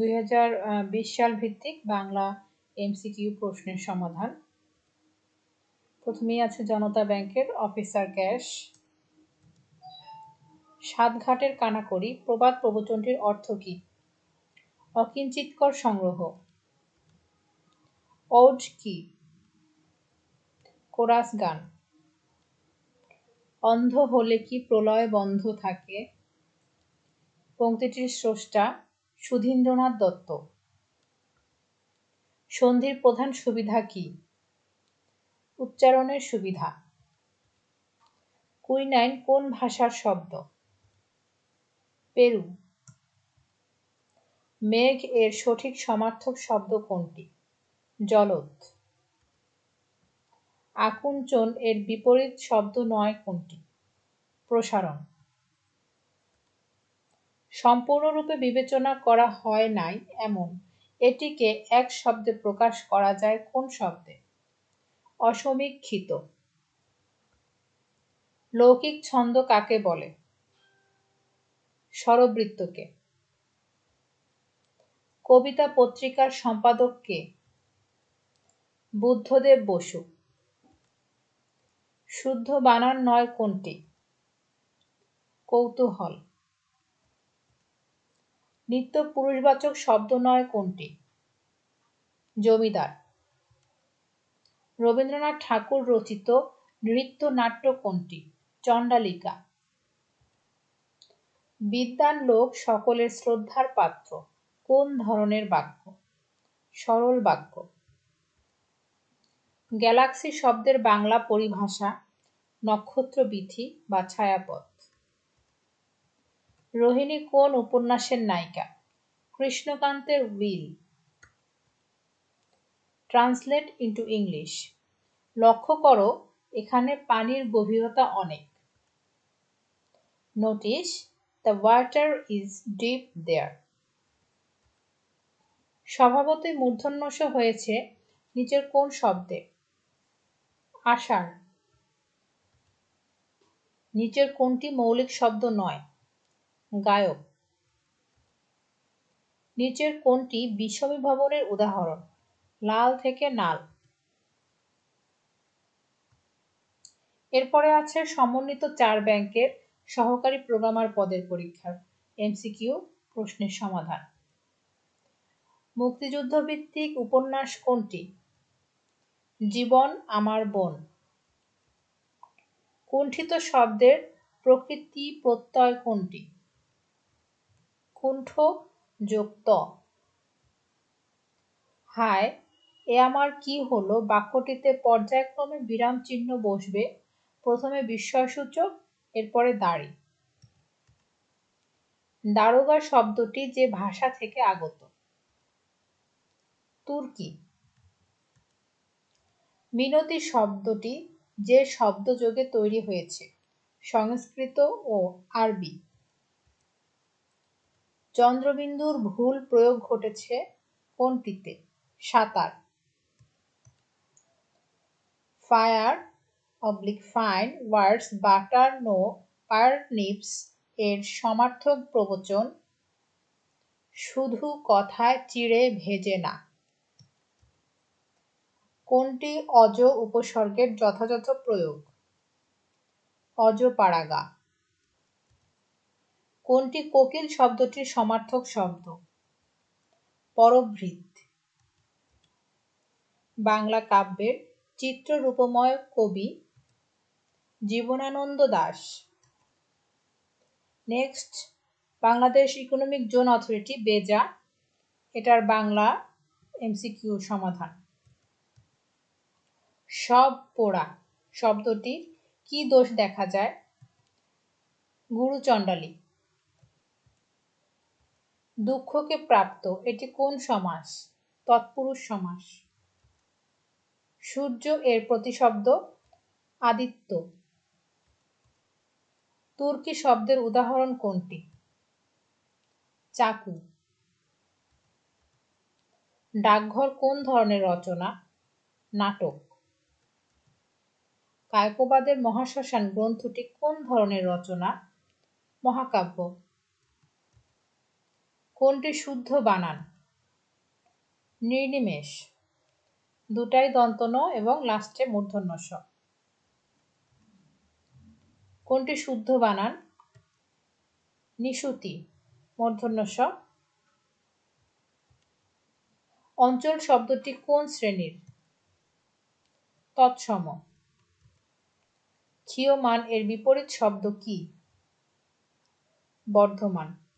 দুই হাজার বিশ সাল ভিত্তিক বাংলা এমসিকিউ প্রশ্নের সমাধান। প্রথমেই আছে জনতা ব্যাংকের অফিসার ক্যাশ। সাতঘাটের কানাকড়ি, প্রবাদ প্রবচনটির অর্থ কী? অকিঞ্চিতকর সংগ্রহ। ঔড কি? কোরাস গান। অন্ধ হলে কি প্রলয় বন্ধ থাকে? পংক্তিটির স্রষ্টা সুধীন্দ্রনাথ দত্ত। সন্ধির প্রধান সুবিধা কি? উচ্চারণের সুবিধা। কুইনাইন কোন ভাষার শব্দ? পেরু। মেঘ এর সঠিক সমার্থক শব্দ কোনটি? জলদ। আকুঞ্চন এর বিপরীত শব্দ নয় কোনটি? প্রসারণ। সম্পূর্ণরূপে বিবেচনা করা হয় নাই এমন। এটিকে এক শব্দে প্রকাশ করা যায় কোন শব্দে? অসমীক্ষিত। লৌকিক ছন্দ কাকে বলে? স্বরবৃত্তকে। কবিতা পত্রিকার সম্পাদক কে? বুদ্ধদেব বসু। শুদ্ধ বানান নয় কোনটি? কৌতূহল। নিত্য পুরুষবাচক শব্দ নয় কোনটি? জমিদার। রবীন্দ্রনাথ ঠাকুর রচিত নৃত্য নাট্য কোনটি? চণ্ডালিকা। বিদ্যান লোক সকলের শ্রদ্ধার পাত্র। কোন ধরনের বাক্য? সরল বাক্য। গ্যালাক্সি শব্দের বাংলা পরিভাষা নক্ষত্র বিথি বা ছায়াপথ। রোহিণী কোন উপন্যাসের নায়িকা? কৃষ্ণকান্তের উইল। Translate into English. লক্ষ্য করো, এখানে পানির গভীরতা অনেক। Notice the water is deep there স্বভাবতই মূর্ধন্যস হয়েছে নিচের কোন শব্দে? আষাঢ়। নিচের কোনটি মৌলিক শব্দ নয়? গায়ক। নিচের কোনটি বিষমী ভবনের উদাহরণ, লাল থেকে নাল। এরপরে আছে সমন্বিত চার ব্যাংকের সহকারী প্রোগ্রামার পদের পরীক্ষার, এমসিকিউ, প্রশ্নের সমাধান। মুক্তিযুদ্ধ ভিত্তিক উপন্যাস কোনটি? জীবন আমার বোন। কুণ্ঠিত শব্দের প্রকৃতি প্রত্যয় কোনটি? কুণ্ঠ যুক্ত হায়, এ আমার কি হলো? বাক্যটিতে পর্যায়ক্রমে বিরাম চিহ্ন বসবে। প্রথমে বিস্ময়সূচক, এরপরে দাড়ি। দারোগা শব্দটি যে ভাষা থেকে আগত। তুর্কি। মিনতি শব্দটি যে শব্দযোগে তৈরি হয়েছে, সংস্কৃত ও আরবি। চন্দ্রবিন্দুর ভুল প্রয়োগ ঘটেছে কোনটিতে? সাঁতার। Fire, oblique fine, words, butter, no পার্টনিপস এর সমার্থক প্রবচন, শুধু কথায় চিড়ে ভেজে না। কোনটি অজ উপসর্গের যথাযথ প্রয়োগ? অজপাড়াগা। কোনটি কোকিল শব্দটির সমার্থক শব্দ? পরভৃত বাংলা কাব্যের চিত্ররূপময় কবি Jibanananda Das. Next, Bangladesh economic zone authority, BEZA. এটার বাংলা এমসিকিউ সমাধান। সব পোড়া শব্দটির কি দোষ দেখা যায়? গুরুচণ্ডালী। দুঃখকে প্রাপ্ত, এটি কোন সমাস? তৎপুরুষ সমাস। সূর্য এর প্রতিশব্দ আদিত্য। তুর্কি শব্দের উদাহরণ কোনটি? চাকু। ডাকঘর কোন ধরনের রচনা? নাটক। কায়কোবাদের মহাশ্মশান গ্রন্থটি কোন ধরনের রচনা? মহাকাব্য। কোনটি শুদ্ধ বানান? নির্নিমেষ। দুটাই দন্তন এবং লাস্টে মূর্ধন্য স কোনটি শুদ্ধ বানান? নিশুতি মূর্ধন্য স অঞ্চল শব্দটি কোন শ্রেণির? তৎসম। ক্ষীয়মান এর বিপরীত শব্দ কি? বর্ধমান।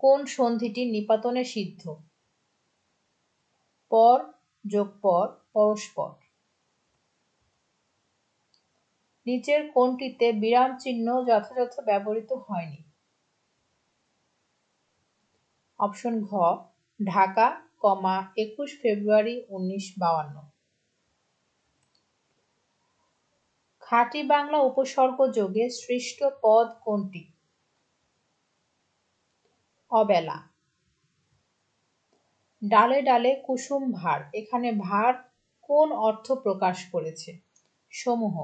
কোন সন্ধিটি নিপাতনে সিদ্ধ? পর, যোগ পর, পরস্পর। নিচের কোনটিতে বিরাম চিহ্ন যথাযথ ব্যবহৃত হয়নি। অপশন ঘ, ঢাকা, কমা, একুশ ফেব্রুয়ারি, উনিশ বাউান্ন। খাঁটি বাংলা উপসর্গ যোগে সৃষ্ট পদ কোনটি? অবেলা। ডালে ডালে কুসুম ভার এখানে ভার কোন অর্থ প্রকাশ করেছে? সমূহ।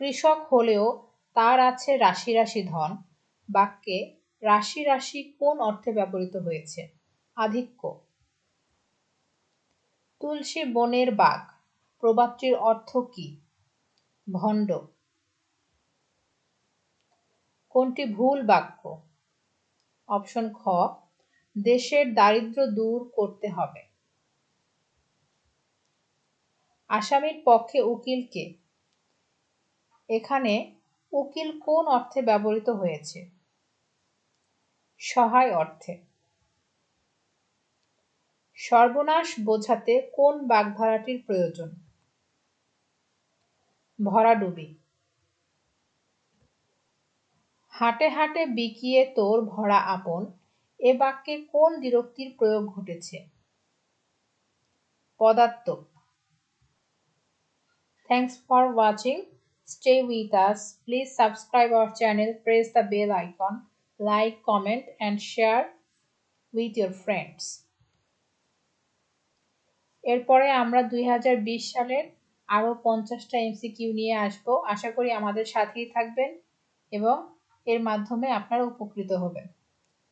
কৃষক হলেও তার আছে রাশি রাশি ধন। বাক্যে রাশি রাশি কোন অর্থে ব্যবহৃত হয়েছে? আধিক্য। তুলসী বনের বাঘ। প্রবাদটির অর্থ কি? ভণ্ড। কোনটি ভুল বাক্য? অপশন খ, দেশের দারিদ্র দূর করতে হবে। আসামির পক্ষে উকিলকে এখানে উকিল কোন অর্থে ব্যবহৃত হয়েছে? সহায় অর্থে। সর্বনাশ বোঝাতে কোন বাগধারাটির প্রয়োজন? ভরাডুবি। হাটে হাটে বিকিয়ে তোর ভরা আপন, এ বাক্যে কোন বিরক্তির প্রয়োগ ঘটেছে? পদার্থ। Thanks for watching stay with us please subscribe our channel press the bell icon like comment and share with your friends এরপরে আমরা দুই হাজার বিশ সালের আরও পঞ্চাশটা এমসিকিউ নিয়ে আসব। আশা করি আমাদের সাথেই থাকবেন এবং এর মাধ্যমে আপনারা উপকৃত হবেন।